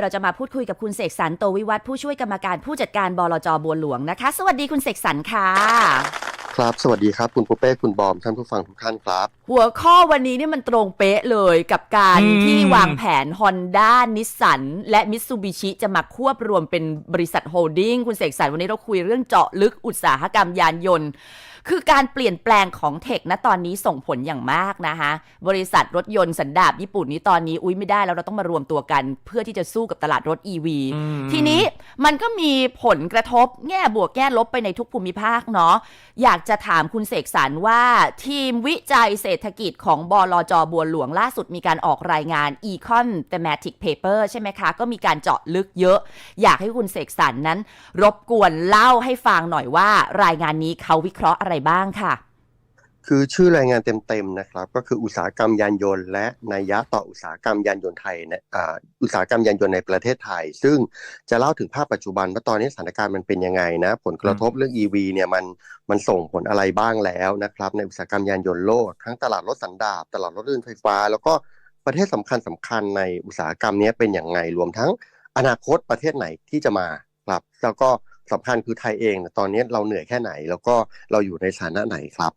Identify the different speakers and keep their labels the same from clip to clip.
Speaker 1: เราจะมาพูดคุยกับคุณเสกสรรโตวิวัฒน์ผู้ช่วยกรรมการผู้จัดการบลจบัวหลวงนะคะ สวัสดีคุณเสกสรรค่ะ
Speaker 2: ครับ สวัสดีครับ คุณปุ๊เป้คุณบอมท่านผู้ฟังทุกท่านครับ
Speaker 1: หัวข้อวันนี้เนี่ยมันตรงเป๊ะเลยกับการ
Speaker 3: อืม
Speaker 1: ที่วางแผน Honda นิสสันและมิ t ซูบิชิจะมาควบรวมเป็นบริษัทโฮลดิ้งคุณเสกสรรวันนี้เราคุยเรื่องเจาะลึกอุตสาหกรรมยานยนต์ คือการเปลี่ยนแปลงของเทคนะตอนนี้ส่งผลอย่างมากนะคะบริษัทรถยนต์สันดาปญี่ปุ่นนี้ตอนนี้อุ้ยไม่ได้แล้วเราต้องมารวมตัวกัน เพื่อที่จะสู้กับตลาดรถ EV
Speaker 3: อืม
Speaker 1: ทีนี้ มันก็มีผลกระทบแง่บวกแง่ลบไปในทุกภูมิภาคเนาะอยากจะถามคุณเสกสรรว่า ทีมวิจัยเศรษฐกิจของบลจบัวหลวงล่าสุดมีการออกรายงาน Econ Thematic Paper ใช่ไหมคะ ก็มีการเจาะลึกเยอะ อยากให้คุณเสกสรรนั้น รบกวนเล่าให้ฟังหน่อยว่ารายงานนี้เขาวิเคราะห์อะไรบ้างค่ะ
Speaker 2: คือชื่อรายงานเต็มๆนะครับ ก็คืออุตสาหกรรมยานยนต์ และนัยยะต่ออุตสาหกรรมยานยนต์ไทยในอ่าอุตสาหกรรมยานยนต์ในประเทศไทย ซึ่งจะเล่าถึงภาพปัจจุบันว่าตอนนี้สถานการณ์มันเป็นยังไงนะ ผลกระทบเรื่อง EV เนี่ยมันมันส่งผลอะไรบ้างแล้วนะครับ ในอุตสาหกรรมยานยนต์โลกทั้งตลาดรถสันดาปตลาดรถยนต์ไฟฟ้า แล้วก็ประเทศสำคัญสำคัญในอุตสาหกรรมนี้เป็นอย่างไงรวมทั้งอนาคตประเทศไหนที่จะมาครับแล้วก็สำคัญคือไทยเองนะตอนนี้เราเหนื่อยแค่ไหน แล้วก็เราอยู่ในสถานะไหนครับ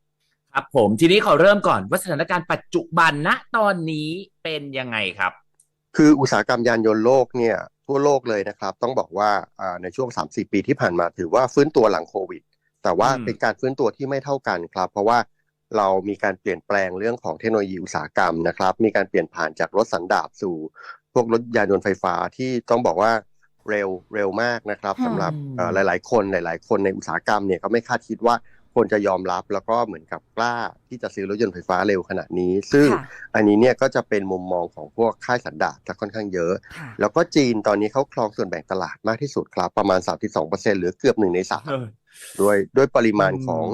Speaker 3: ครับผมทีนี้ขอเริ่มก่อนว่าสถานการณ์ปัจจุบันณตอนนี้เป็นยังไงครับ
Speaker 2: คืออุตสาหกรรมยานยนต์โลกเนี่ยทั่วโลกเลยนะครับ ต้องบอกว่าอ่าในช่วง 3-4 ปีที่ผ่านมาถือว่าฟื้นตัวหลังโควิด แต่ว่า
Speaker 3: อืม
Speaker 2: เป็นการฟื้นตัวที่ไม่เท่ากันครับ เพราะว่าเรามีการเปลี่ยนแปลงเรื่องของเทคโนโลยีอุตสาหกรรมนะครับ มีการเปลี่ยนผ่านจากรถสันดาปสู่พวกรถยานยนต์ไฟฟ้าที่ต้องบอกว่าเร็วเร็วมากนะครับสำหรับ
Speaker 1: อืม
Speaker 2: เอ่อหลาย ๆ คนหลาย ๆ คนในอุตสาหกรรมเนี่ยก็ไม่คาดคิดว่า คนจะยอมรับแล้วก็เหมือนกับกล้าที่จะซื้อรถยนต์ไฟฟ้าเร็วขนาดนี้ ซึ่ง
Speaker 1: ค่ะ
Speaker 2: อันนี้เนี่ยก็จะเป็นมุมมองของพวกค่ายสันดาปจะค่อนข้างเยอะ
Speaker 1: ค่ะ
Speaker 2: แล้วก็จีนตอนนี้เขาครองส่วนแบ่งตลาดมากที่สุดครับ ประมาณ 32%หรือเกือบหนึ่งในสามด้วยด้วยปริมาณ
Speaker 3: อืม
Speaker 2: ของ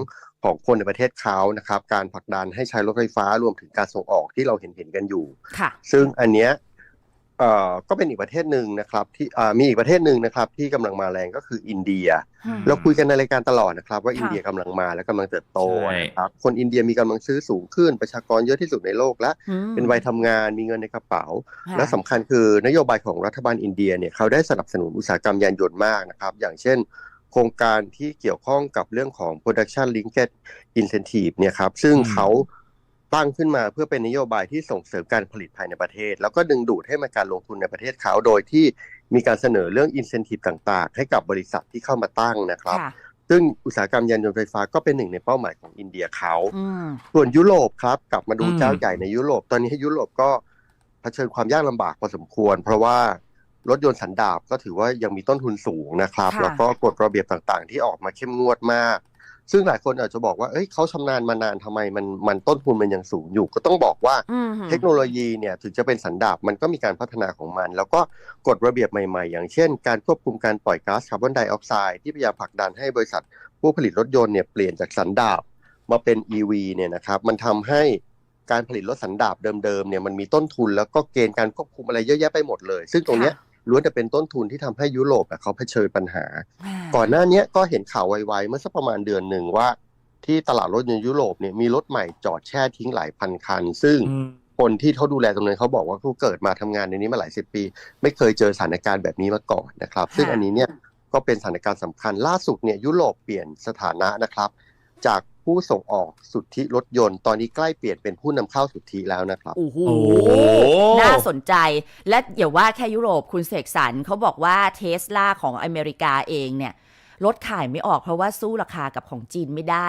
Speaker 2: ของคนในประเทศเขานะครับ การผลักดันให้ใช้รถไฟฟ้ารวมถึงการส่งออกที่เราเห็นเห็นกันอยู่
Speaker 1: ค่ะ
Speaker 2: ซึ่งอันเนี้ยเอ่อ ก็เป็นอีกประเทศหนึ่งนะครับที่อ่ามีอีกประเทศหนึ่งนะครับที่กำลังมาแรงก็คืออินเดีย
Speaker 1: อืม
Speaker 2: เราคุยกันในรายการตลอดนะครับว่า
Speaker 1: ค่ะ
Speaker 2: อินเดียกำลังมาและกำลังเติบโต
Speaker 3: ใช่
Speaker 2: นะครับคนอินเดียมีกำลังซื้อสูงขึ้นประชากรเยอะที่สุดในโลกและ
Speaker 1: อืม
Speaker 2: เป็นวัยทำงานมีเงินในกระเป๋า
Speaker 1: ค่ะ
Speaker 2: และสำคัญคือนโยบายของรัฐบาลอินเดียเนี่ยเขาได้สนับสนุนอุตสาหกรรมยานยนต์มากนะครับอย่างเช่นโครงการที่เกี่ยวข้องกับเรื่องของ production linked incentive เนี่ยครับซึ่ง
Speaker 3: อืม
Speaker 2: เขา ตั้งขึ้นมาเพื่อเป็นนโยบายที่ส่งเสริมการผลิตภายในประเทศ แล้วก็ดึงดูดให้มาการลงทุนในประเทศเขาโดยที่มีการเสนอเรื่อง incentive ต่างๆ ให้กับบริษัทที่เข้ามาตั้งนะครับ
Speaker 1: ค่ะ
Speaker 2: ซึ่งอุตสาหกรรมยานยนต์ไฟฟ้าก็เป็นหนึ่งในเป้าหมายของอินเดียเขา
Speaker 1: อืม
Speaker 2: ส่วนยุโรปครับ กลับมาดู
Speaker 3: อืม
Speaker 2: เจ้าใหญ่ในยุโรป ตอนนี้ยุโรปก็เผชิญความยากลำบากพอสมควร เพราะว่ารถยนต์สันดาปก็ถือว่ายังมีต้นทุนสูงนะครับ
Speaker 1: ค่ะ
Speaker 2: แล้วก็กฎระเบียบต่างๆ ที่ออกมาเข้มงวดมาก ซึ่งหลายคนอาจจะบอกว่าเอ้ยเขาชำนาญมานานทำไมมันมันต้นทุนมันยังสูงอยู่ ก็ต้องบอกว่า
Speaker 1: อืม
Speaker 2: เทคโนโลยีเนี่ยถึงจะเป็นสันดาปมันก็มีการพัฒนาของมัน แล้วก็กฎระเบียบใหม่ๆ อย่างเช่น การควบคุมการปล่อยก๊าซคาร์บอนไดออกไซด์ที่พยายามผลักดันให้บริษัทผู้ผลิตรถยนต์เนี่ยเปลี่ยนจากสันดาปมาเป็น EV เนี่ยนะครับมันทำให้การผลิตรถสันดาปเดิมๆเนี่ยมันมีต้นทุนแล้วก็เกณฑ์การควบคุมอะไรเยอะแยะไปหมดเลย ซึ่งตรงเนี้ย ล้วนแต่เป็นต้นทุนที่ทำให้ยุโรปอะเขาเผชิญปัญหา ก่อนหน้าเนี้ยก็เห็นข่าวไวๆเมื่อสักประมาณเดือนหนึ่งว่า ที่ตลาดรถยนต์ยุโรปเนี่ยมีรถใหม่จอดแช่ทิ้งหลายพันคัน ซึ่ง
Speaker 3: อืม
Speaker 2: คนที่เขาดูแลตรงนั้นเขาบอกว่าเขาเกิดมาทำงานในนี้มาหลายสิบปี ไม่เคยเจอสถานการณ์แบบนี้มาก่อนนะครับ ซึ่งอันนี้เนี่ยก็เป็นสถานการณ์สำคัญล่าสุดเนี่ยยุโรปเปลี่ยนสถานะนะครับ จาก ผู้ส่งออกสุทธิรถยนต์ ตอนนี้ใกล้เปลี่ยนเป็นผู้นำเข้าสุทธิแล้วนะครับ
Speaker 1: โอ้โห
Speaker 3: โอ้
Speaker 1: น่าสนใจ และอย่าว่าแค่ยุโรปคุณเสกสรรเขาบอกว่าเทสลาของอเมริกาเองเนี่ยรถขายไม่ออกเพราะว่าสู้ราคากับของจีนไม่ได้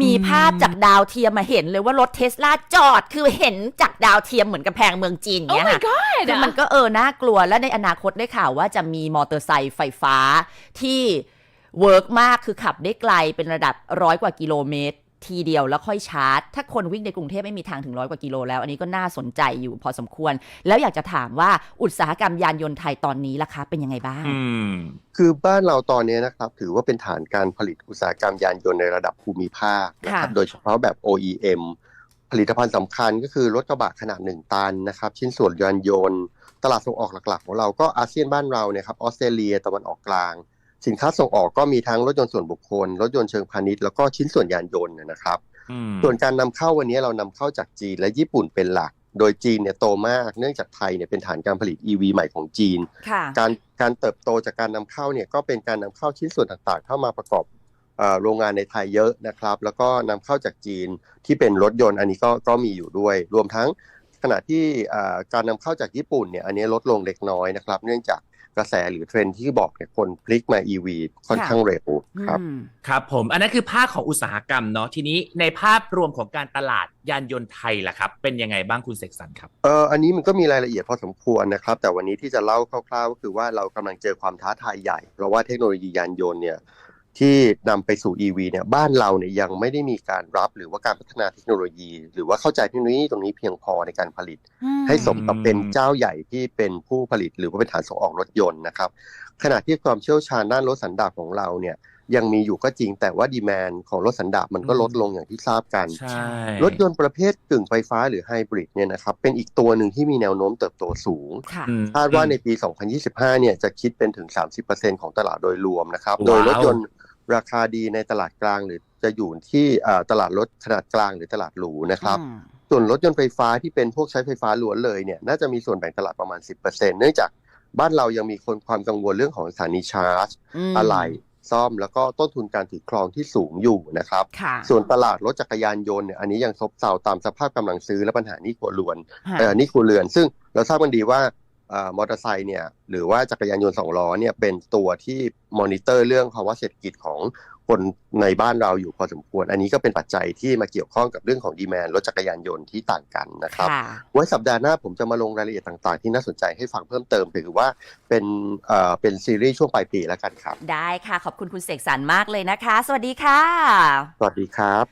Speaker 1: มี
Speaker 3: อืม
Speaker 1: ภาพจากดาวเทียมมาเห็นเลยว่ารถเทสลาจอดคือเห็นจากดาวเทียมเหมือนกำแพงเมืองจีนเงี้ยค่ะคือมันก็เออน่ากลัวและในอนาคตได้ข่าวว่าจะมีมอเตอร์ไซค์ไฟฟ้าที่เวิร์กมากคือขับได้ไกลเป็นระดับร้อยกว่ากิโลเมตร ทีเดียวแล้วค่อยชาร์จ ถ้าคนวิ่งในกรุงเทพไม่มีทางถึงร้อยกว่ากิโลแล้ว อันนี้ก็น่าสนใจอยู่พอสมควร แล้วอยากจะถามว่าอุตสาหกรรมยานยนต์ไทยตอนนี้ราคาเป็นยังไงบ้าง
Speaker 3: อืม
Speaker 2: คือบ้านเราตอนนี้นะครับ ถือว่าเป็นฐานการผลิตอุตสาหกรรมยานยนต์ในระดับภูมิภาคนะครับ
Speaker 1: ค่ะ
Speaker 2: โดยเฉพาะแบบ OEM ผลิตภัณฑ์สำคัญก็คือรถกระบะขนาด 1 ตันนะครับ ชิ้นส่วนยานยนต์ ตลาดส่งออกหลัก ๆ ของเราก็อาเซียนบ้านเราเนี่ยครับออสเตรเลียตะวันออกกลาง สินค้าส่งออกก็มีทั้งรถยนต์ส่วนบุคคล รถยนต์เชิงพาณิชย์แล้วก็ชิ้นส่วนยานยนต์นะครับ
Speaker 3: อืม
Speaker 2: ส่วนการนำเข้าวันนี้เรานำเข้าจากจีนและญี่ปุ่นเป็นหลัก โดยจีนเนี่ยโตมากเนื่องจากไทยเนี่ยเป็นฐานการผลิต EV ใหม่ของจีน
Speaker 1: ค่ะ
Speaker 2: การการเติบโตจากการนำเข้าเนี่ยก็เป็นการนำเข้าชิ้นส่วนต่างๆ เข้ามาประกอบเอ่อโรงงานในไทยเยอะนะครับ แล้วก็นำเข้าจากจีนที่เป็นรถยนต์อันนี้ก็ก็มีอยู่ด้วย รวมทั้งขณะที่เอ่อการนำเข้าจากญี่ปุ่นเนี่ยอันนี้ลดลงเล็กน้อยนะครับ เนื่องจาก กระแสหรือเทรนด์ที่บอกเนี่ยคนพลิกมา EV ค่อนข้างเร็วครับ
Speaker 1: อืม
Speaker 3: ครับผมอันนั้นคือภาคของอุตสาหกรรมเนาะทีนี้ในภาพรวมของการตลาดยานยนต์ไทยล่ะครับ เป็นยังไงบ้างคุณเสกสรรครับ
Speaker 2: เอออันนี้มันก็มีรายละเอียดพอสมควรนะครับ แต่วันนี้ที่จะเล่าคร่าวๆ ก็คือว่าเรากำลังเจอความท้าทายใหญ่ เพราะว่าเทคโนโลยียานยนต์เนี่ย ที่นำไปสู่ EV เนี่ยบ้านเราเนี่ยยังไม่ได้มีการรับหรือว่าการพัฒนาเทคโนโลยี หรือว่าเข้าใจเทคโนโลยีตรงนี้เพียงพอในการผลิต ให้สมกับเป็นเจ้าใหญ่ที่เป็นผู้ผลิต หรือว่าเป็นฐานส่งออกรถยนต์นะครับขณะที่ความเชี่ยวชาญด้านรถสันดาปของเราเนี่ยยังมีอยู่ก็จริงแต่ว่าดีแมนของรถสันดาปมันก็ลดลงอย่างที่ทราบกัน
Speaker 3: ใช่
Speaker 2: รถยนต์ประเภทกึ่งไฟฟ้าหรือไฮบริดเนี่ยนะครับเป็นอีกตัวหนึ่งที่มีแนวโน้มเติบโตสูง
Speaker 1: ค่ะ
Speaker 3: อืม
Speaker 2: คาดว่าในปี 2025 เนี่ยจะคิดเป็นถึง 30%ของตลาดโดยรวมนะครับ
Speaker 3: ว้าว
Speaker 2: โดยรถยนต์ ราคาดีในตลาดกลางหรือจะอยู่ที่เอ่อตลาดรถขนาดกลางหรือตลาดหรูนะครับ
Speaker 1: อืม
Speaker 2: ส่วนรถยนต์ไฟฟ้าที่เป็นพวกใช้ไฟฟ้าล้วนเลยเนี่ยน่าจะมีส่วนแบ่งตลาดประมาณ 10%เนื่องจากบ้านเรายังมีคนความกังวลเรื่องของสถานีชาร์จ
Speaker 1: ม
Speaker 2: อะไหล่ซ่อมแล้วก็ต้นทุนการถือครองที่สูงอยู่นะครับ
Speaker 1: ค่ะ
Speaker 2: ส่วนตลาดรถจักรยานยนต์เนี่ยอันนี้ยังซบเซาตามสภาพกำลังซื้อและปัญหาหนี้ครัวเรือน
Speaker 1: ค่ะ
Speaker 2: เอ่อหนี่ครัวเรือน ซึ่งเราทราบกันดีว่าเอ่อ มอเตอร์ไซค์เนี่ยหรือว่าจักรยานยนต์สองล้อเนี่ยเป็นตัวที่มอนิเตอร์เรื่องภาวะเศรษฐกิจของคนในบ้านเราอยู่พอสมควร อันนี้ก็เป็นปัจจัยที่มาเกี่ยวข้องกับเรื่องของดีแมนรถจักรยานยนต์ที่ต่างกันนะครับ
Speaker 1: ค่ะ
Speaker 2: ไว้สัปดาห์หน้าผมจะมาลงรายละเอียดต่างๆ ที่น่าสนใจให้ฟังเพิ่มเติมถือว่าเป็นเอ่อเป็นซีรีส์ช่วงปลายปีแล้วกันครับ
Speaker 1: ได้ค่ะ ขอบคุณคุณเสกสรรมากเลยนะคะ สวัสดีค่ะ
Speaker 2: สวัสดีครับ